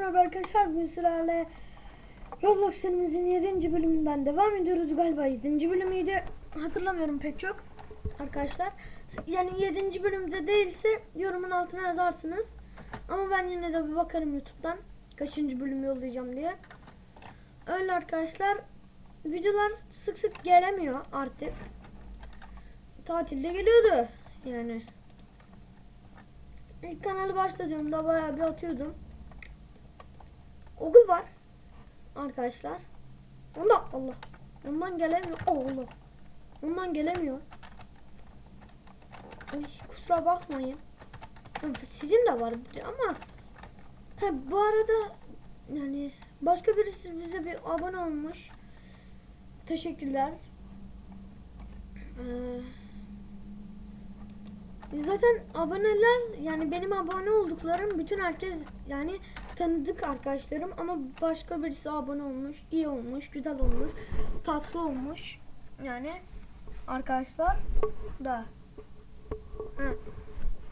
merhaba arkadaşlar. Bugün sizlerle Roblox serimizin 7. bölümünden devam ediyoruz. Galiba 7. bölümüydü. Hatırlamıyorum pek çok. Arkadaşlar. Yani 7. bölümde değilse yorumun altına yazarsınız. Ama ben yine de bir bakarım YouTube'dan. Kaçıncı bölüm yollayacağım diye. Öyle arkadaşlar. Videolar sık sık gelemiyor artık. Tatilde geliyordu. Yani. İlk kanalı başladığımda bayağı bir atıyordum. Okul var. Arkadaşlar. Onda Allah. Ondan gelemiyor. Oh, Allah. Ondan gelemiyor. Ay, kusura bakmayın. Sizin de vardır ama ha, bu arada yani başka birisi bize bir abone olmuş. Teşekkürler. Ee, Zaten aboneler yani benim abone olduklarım bütün herkes yani tanıdık arkadaşlarım ama başka birisi abone olmuş, iyi olmuş, güzel olmuş, tatlı olmuş. Yani arkadaşlar da ha,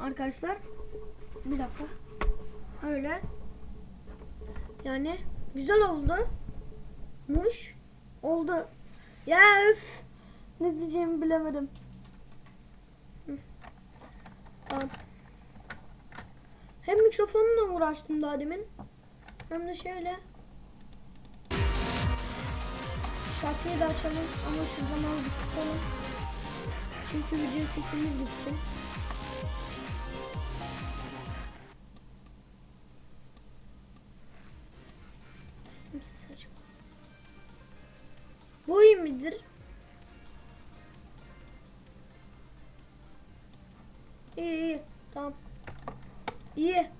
arkadaşlar bir dakika öyle yani güzel oldu muş oldu ya öf ne diyeceğimi bilemedim. Tamam. Mikrofonla uğraştım daha demin. Hem de şöyle. Şarkıyı da açalım ama şu zaman tutalım. Çünkü video sesimiz gitti. Bu iyi midir? İyi iyi. Tamam. İyi.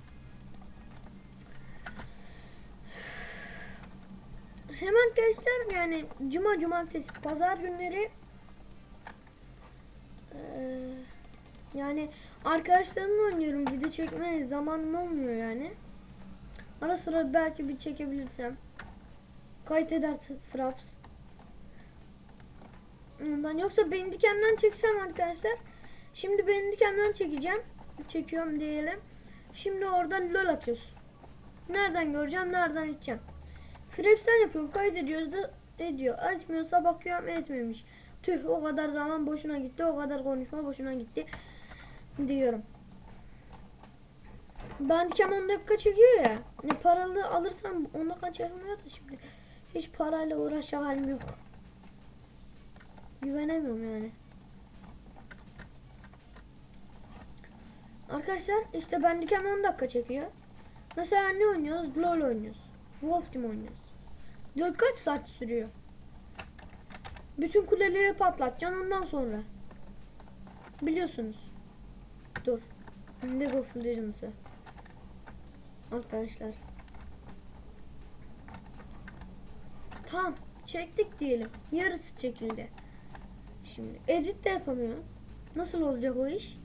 Hemen arkadaşlar yani cuma cumartesi pazar günleri eee, yani arkadaşlarımla oynuyorum video çekmeye zamanım olmuyor yani. Ara sıra belki bir çekebilirsem. Kayıt edersin Fraps. Ondan yoksa beni dikenden çeksem arkadaşlar Şimdi beni dikenden çekeceğim. Çekiyorum diyelim. Şimdi oradan lol atıyorsun. Nereden göreceğim, nereden edeceğim. Fraps'ten yapıyorum. Kaydediyoruz da ediyor. Açmıyorsa bakıyorum etmemiş. Tüh o kadar zaman boşuna gitti. O kadar konuşma boşuna gitti. Diyorum. Bandicam 10 dakika çekiyor ya. Ne paralı alırsam 10 dakika çekmiyor da şimdi. Hiç parayla uğraşacak halim yok. Güvenemiyorum yani. Arkadaşlar işte Bandicam 10 dakika çekiyor. Mesela ne oynuyoruz? LoL oynuyoruz. Wolf Team oynuyoruz. LoL kaç saat sürüyor? Bütün kuleleri patlatacaksın ondan sonra. Biliyorsunuz. Dur. League of Legends'ı. Arkadaşlar. Tamam. Çektik diyelim. Yarısı çekildi. Şimdi edit de yapamıyor. Nasıl olacak o iş?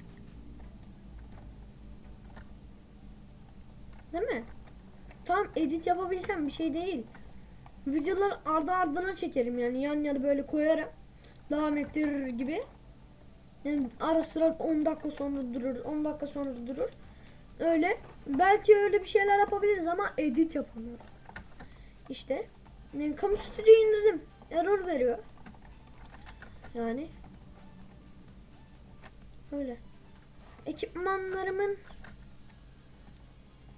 Değil mi? Tamam edit yapabilsem bir şey değil. Videoları ardı ardına çekerim yani yan yana böyle koyarım. Devam ettirir gibi. Yani ara sıra 10 dakika sonra durur, 10 dakika sonra durur. Öyle. Belki öyle bir şeyler yapabiliriz ama edit yapamıyorum. İşte. Yani kamu stüdyo indirdim. Error veriyor. Yani. Öyle. Ekipmanlarımın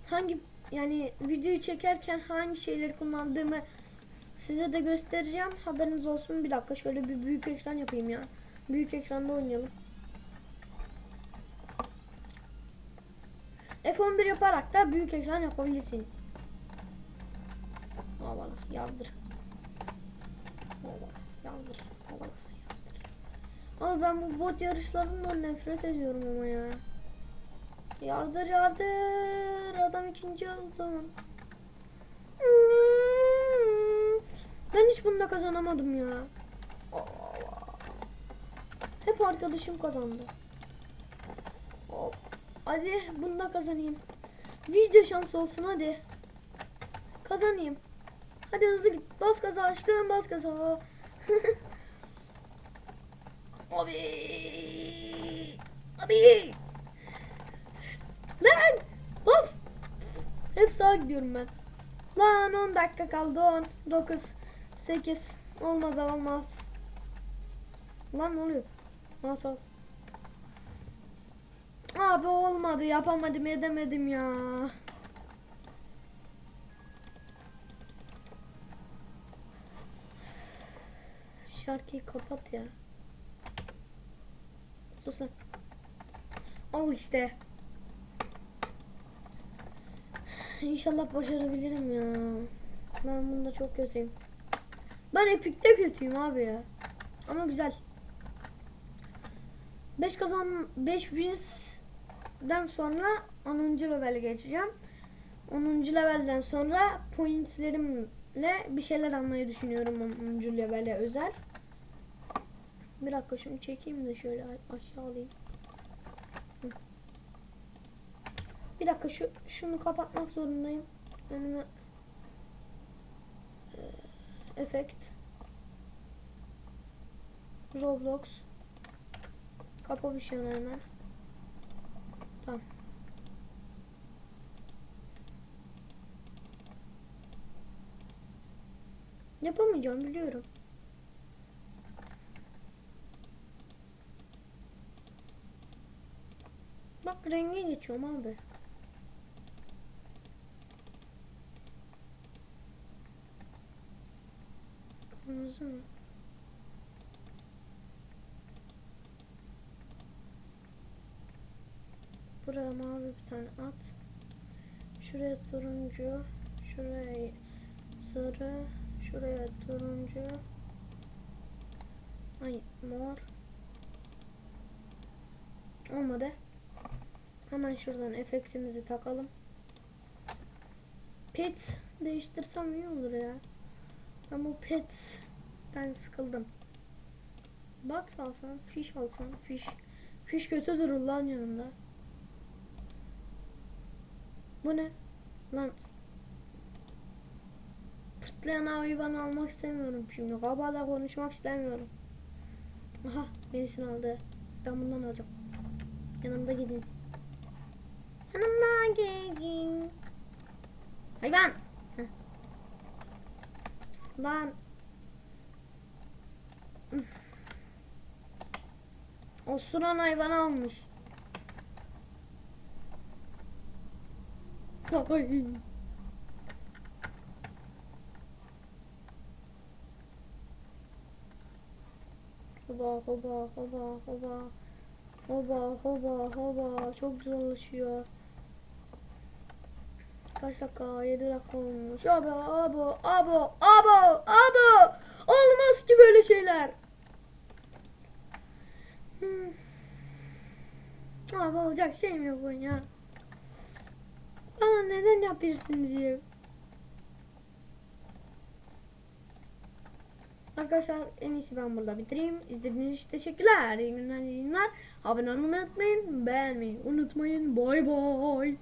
hangi yani videoyu çekerken hangi şeyleri kullandığımı size de göstereceğim. Haberiniz olsun. Bir dakika şöyle bir büyük ekran yapayım ya. Büyük ekranda oynayalım. F11 yaparak da büyük ekran yapabilirsiniz. Havalı yardır. Havalı yardır. Havalı yardır. Ama ben bu bot yarışlarından nefret ediyorum ama ya. Yardır yardır. Adam ikinci oldu. Hmm. Ben hiç bunda kazanamadım ya. Hep arkadaşım kazandı. Hadi bunda kazanayım. Video şansı olsun hadi. Kazanayım. Hadi hızlı git. Bas gaza açtım bas gaza. Abi. Abi. Lan! Bas! Hep sağa gidiyorum ben. Lan 10 dakika kaldı 10, 9, 8. Olmaz olmaz. Lan ne oluyor? Nasıl? Abi olmadı yapamadım edemedim ya. Şarkıyı kapat ya. Sus lan. Al işte. İnşallah başarabilirim ya. Ben bunda çok kötüyüm. Ben Epic'te kötüyüm abi ya. Ama güzel. 5 kazan 5 wins'den sonra 10. level'e geçeceğim. 10. level'den sonra pointslerimle bir şeyler almayı düşünüyorum 10. level'e özel. Bir dakika şunu çekeyim de şöyle aşağı alayım. Bir dakika şu şunu kapatmak zorundayım. Önüme efekt Roblox Kapa bir şey hemen. Tamam. Yapamayacağım biliyorum. Bak rengi geçiyorum abi. Buraya mavi bir tane at. Şuraya turuncu. Şuraya sarı. Şuraya turuncu. Ay mor. Olmadı. Hemen şuradan efektimizi takalım. Pet değiştirsem iyi olur ya. Ben bu pet'ten sıkıldım. Box alsam, fiş alsam, fiş. Fiş kötü durur lan yanımda. Bu ne? Lan. Pırtlayan hayvan almak istemiyorum şimdi. Kabala konuşmak istemiyorum. Aha birisini aldı. Ben bundan alacağım. Yanımda gidin. Yanımda gidin. Hayvan. Heh. Lan. Osuran hayvan almış. Ay. Hoba hoba hoba hoba. Hoba hoba hoba. Çok güzel oluşuyor. Kaç dakika? 7 dakika olmuş. Abo abo abo abo abo. Olmaz ki böyle şeyler. Hmm. Abi olacak şey mi bu ya? Bana neden yapıyorsunuz ya? Arkadaşlar en iyisi ben burada bitireyim. İzlediğiniz için teşekkürler. İyi günler, iyi günler. Abone olmayı unutmayın. Beğenmeyi unutmayın. Bay bay.